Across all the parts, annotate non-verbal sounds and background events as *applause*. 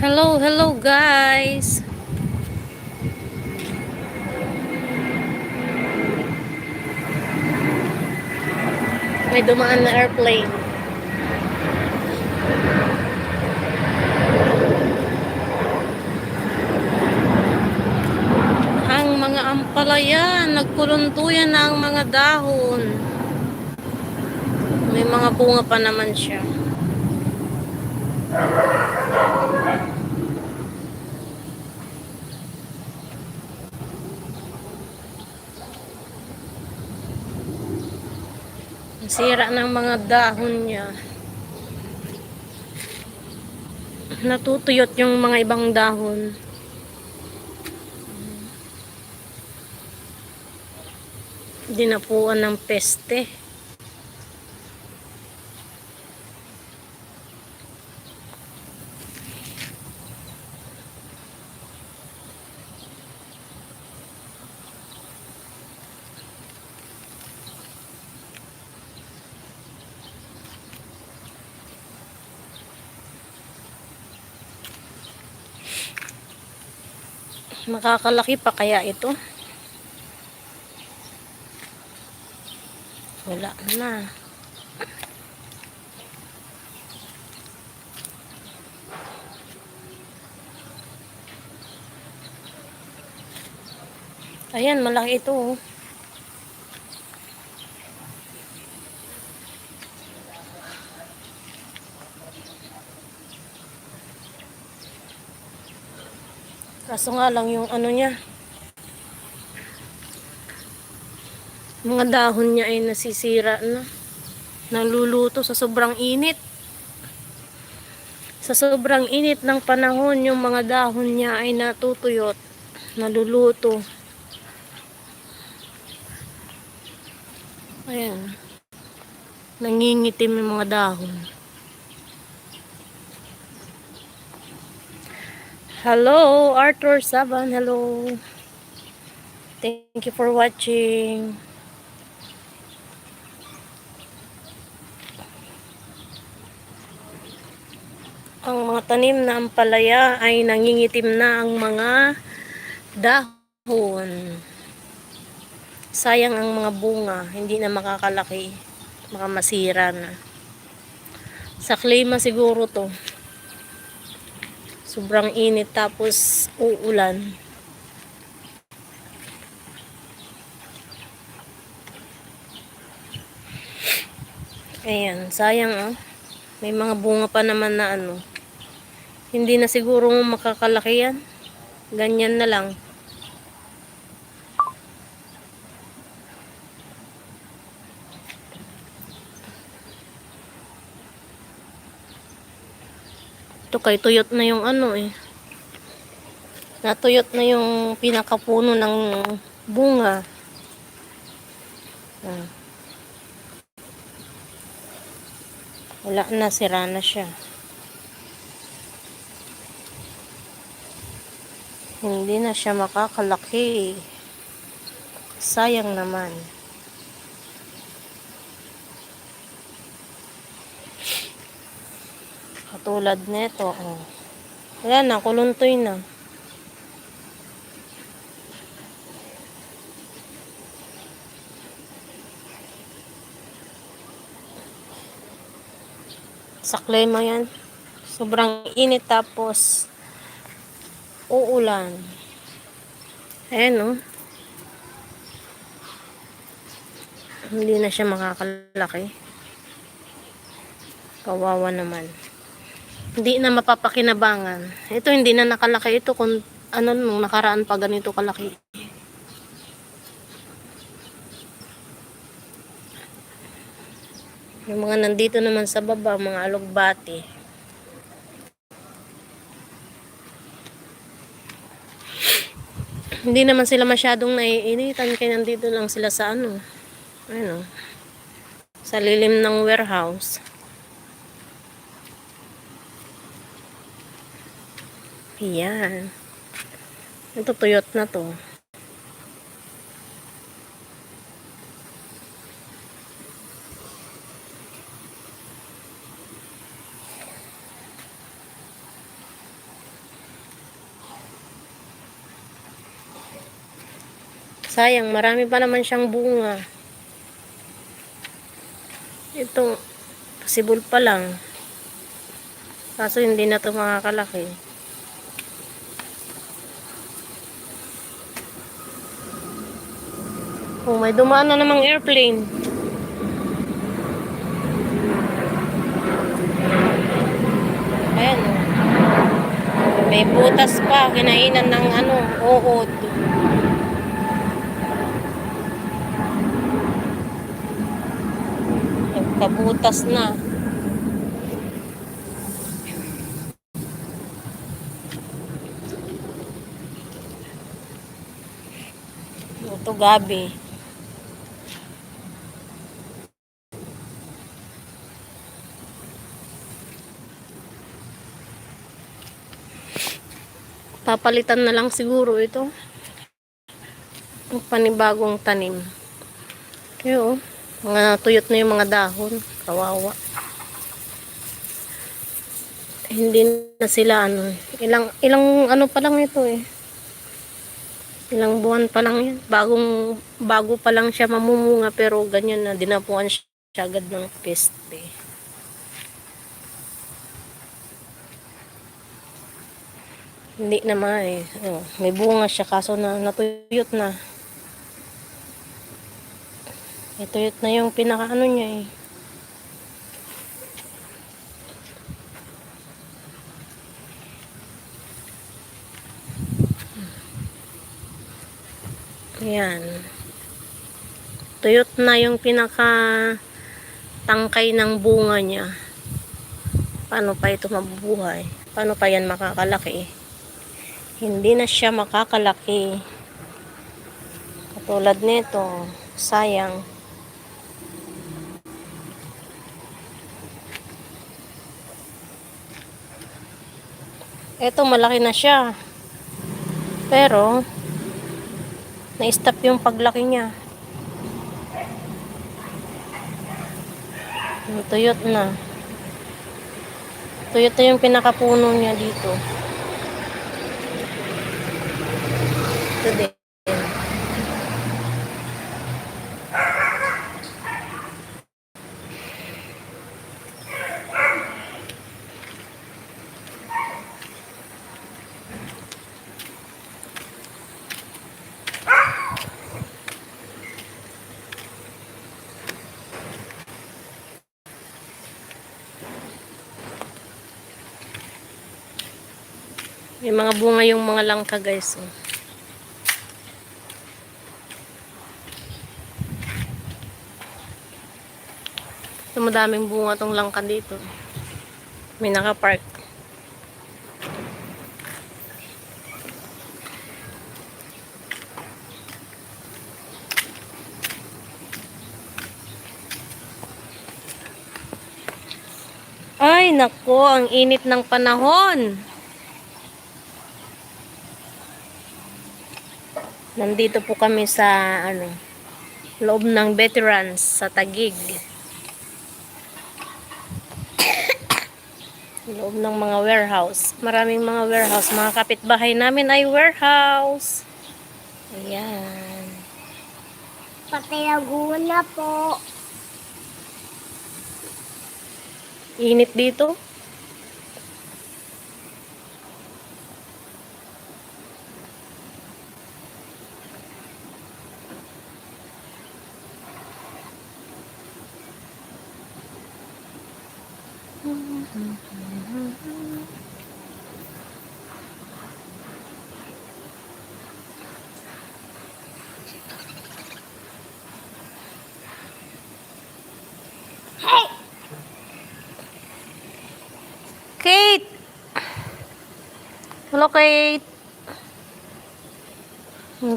Hello, hello guys. May dumaan na airplane. Ang mga ampalaya, nagkuluntuyan na ang mga dahon. May mga bunga pa naman siya. Sira ng mga dahon niya. Natutuyot yung mga ibang dahon. Dinapuan ng peste. Makakalaki pa kaya ito? Wala na. Ayan, malaki ito. oh. Kaso nga lang yung ano niya. Mga dahon niya ay nasisira na. Naluluto sa sobrang init. Sa sobrang init ng panahon, yung mga dahon niya ay natutuyot. Naluluto. Ayan. Nangingitim yung mga dahon. Hello, Arthur Saban. Hello. Thank you for watching. Ang mga tanim na ampalaya ay nangingitim na ang mga dahon. Sayang ang mga bunga, hindi na makakalaki. Baka masira na. Sa klima siguro to. Sobrang init tapos uulan. Ayan, sayang ah. May mga bunga pa naman na ano. Hindi na siguro makakalaki yan. Ganyan na lang. Ito kay tuyot na yung ano eh. Natuyot na yung pinakapuno ng bunga. Ah. Wala na, sira na siya. Hindi na siya makakalaki. Sayang naman. Katulad nito, oh. Wala na, kuluntoy na. Sa klima yan. Sobrang init tapos uulan. Ayan, oh. Hindi na siya makakalaki. Kawawa naman. Hindi na mapapakinabangan. Ito hindi na nakalaki ito kung ano nung nakaraan pa ganito kalaki. Yung mga nandito naman sa baba, mga alugbati. Hindi naman sila masyadong naiinitan kaya nandito lang sila sa ano. Ano? Sa lilim ng warehouse. Ayan. Natutuyot na to. Sayang, marami pa naman siyang bunga. Ito, possible pa lang. Kaso hindi na ito makakalaki. Oh, may dumaan na namang airplane. Ayan oh. May butas pa, kinainan ng ano, uod. Nagkabutas na. Ito gabi. Papalitan na lang siguro ito. Ang panibagong tanim. Kaya oh, mga tuyot na yung mga dahon. Kawawa. Hindi na sila ano. Ilang, ilang ano pa lang ito eh. Ilang buwan pa lang yan. Bagong, bago pa lang siya mamumunga pero ganyan na dinapuan siya agad ng peste. Hindi naman eh. Oh, may bunga siya kaso na natuyot na. Natuyot na yung pinaka ano niya eh. Ayan. Tuyot na yung pinaka tangkay ng bunga niya. Paano pa ito mabubuhay? Paano pa yan makakalaki? Hindi na siya makakalaki. Katulad nito, sayang. Ito malaki na siya. Pero na-stop yung paglaki niya. Tuyot na. Tuyot na yung pinakapuno niya dito. Ito din. May mga bunga yung mga langka guys. Oh. Ito madaming bunga tong langka dito. May nakapark. Ay, nako, ang init ng panahon. Nandito po kami sa ano, loob ng veterans sa Tagig. *coughs* loob ng mga warehouse. Maraming mga warehouse. Mga kapitbahay namin ay warehouse. Ayan. Pati Laguna po. Init dito. Kate! Hello, Kate.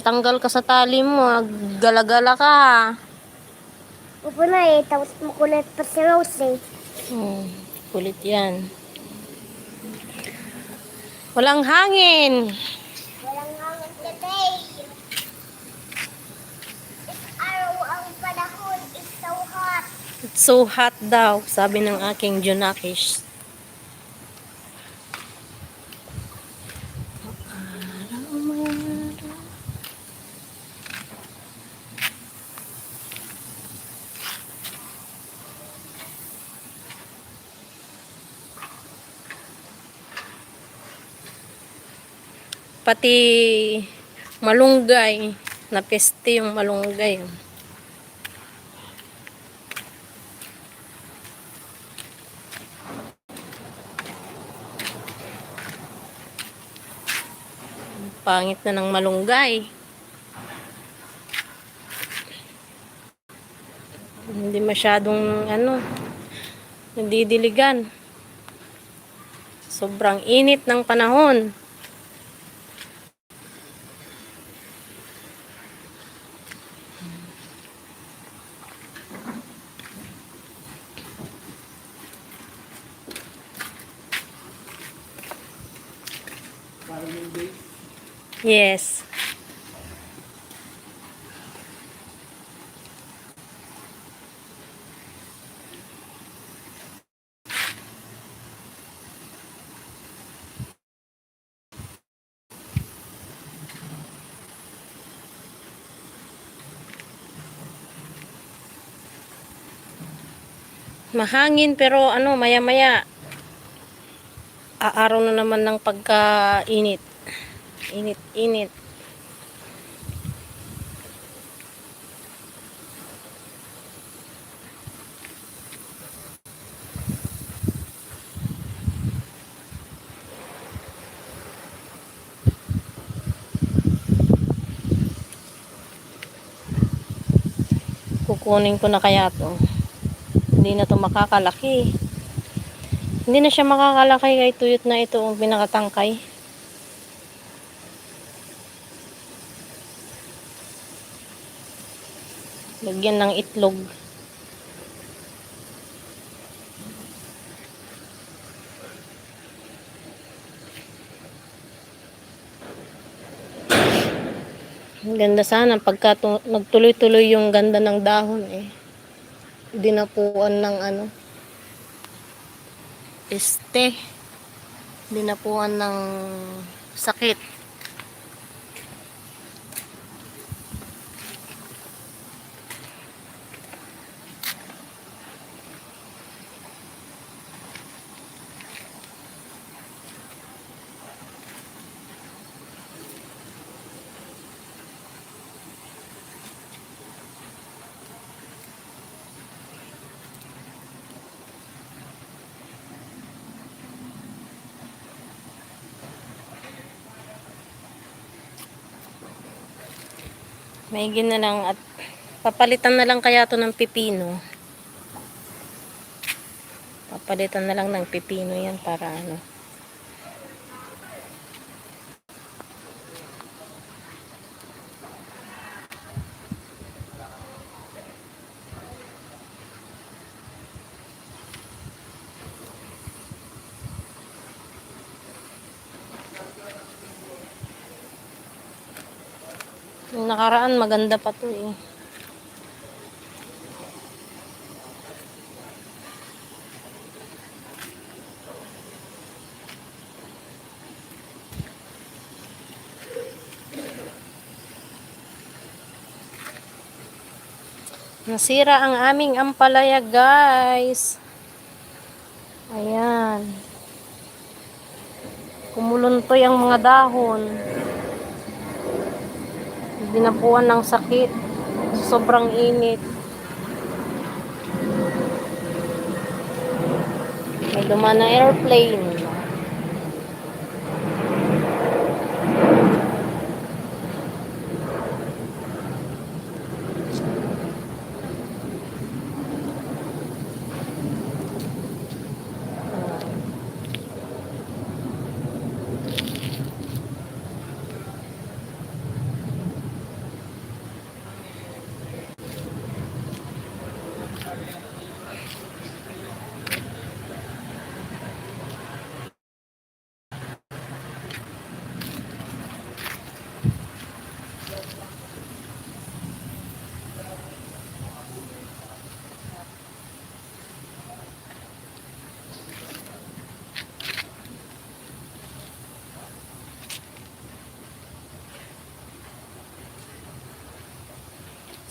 Tanggal ka sa tali mo. ah. Gala-gala ka. ha. Upo na eh, tapos makulit pa si Rose eh. Hmm, kulit yan. Walang hangin. Walang hangin today. It's araw ang panahon, it's so hot. It's so hot daw, sabi ng aking Junakis. Pati malunggay. Napeste yung malunggay. Pangit na ng malunggay. Hindi masyadong ano, nagdidiligan. Sobrang init ng panahon. Yes. Mahangin pero ano maya-maya aaraw na naman ng pagkainit. Init, init. Kukunin ko na kaya to. Hindi na to makakalaki. Hindi na siya makakalaki kay tuyot na ito ang pinakatangkay. Lagyan ng itlog. Ang ganda sana pagka tu- nagtuloy-tuloy yung ganda ng dahon eh. Dinapuan ng ano. Este. Dinapuan ng sakit. Maigin na lang at papalitan na lang kaya to ng pipino. Papalitan na lang ng pipino yan para ano. Yung nakaraan maganda pa to eh. Nasira ang aming ampalaya guys. Ayan. Kumuluntoy ang mga dahon dinapuan ng sakit. Sobrang init. May dumaan na airplane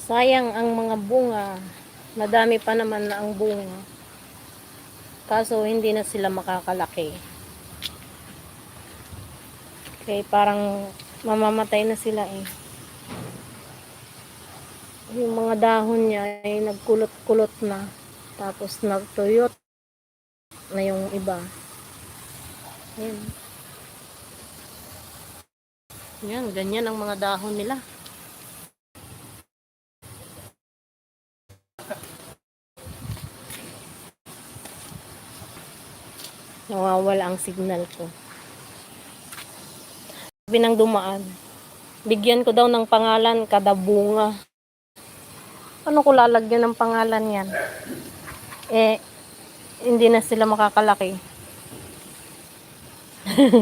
sayang ang mga bunga madami pa naman na ang bunga kaso hindi na sila makakalaki Kaya parang mamamatay na sila eh. Yung mga dahon niya ay nagkulot-kulot na. Tapos nagtuyot na yung iba. Ayan. Yan, ganyan ang mga dahon nila. Nawawala ang signal ko. Sabi ng dumaan, bigyan ko daw ng pangalan kada bunga. Ano ko lalagyan ng pangalan yan? Eh, hindi na sila makakalaki. *laughs*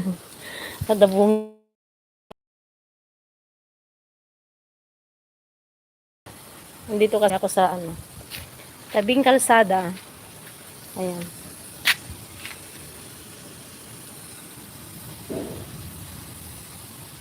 kada bunga. Nandito kasi ako sa ano, tabing kalsada. Ayan.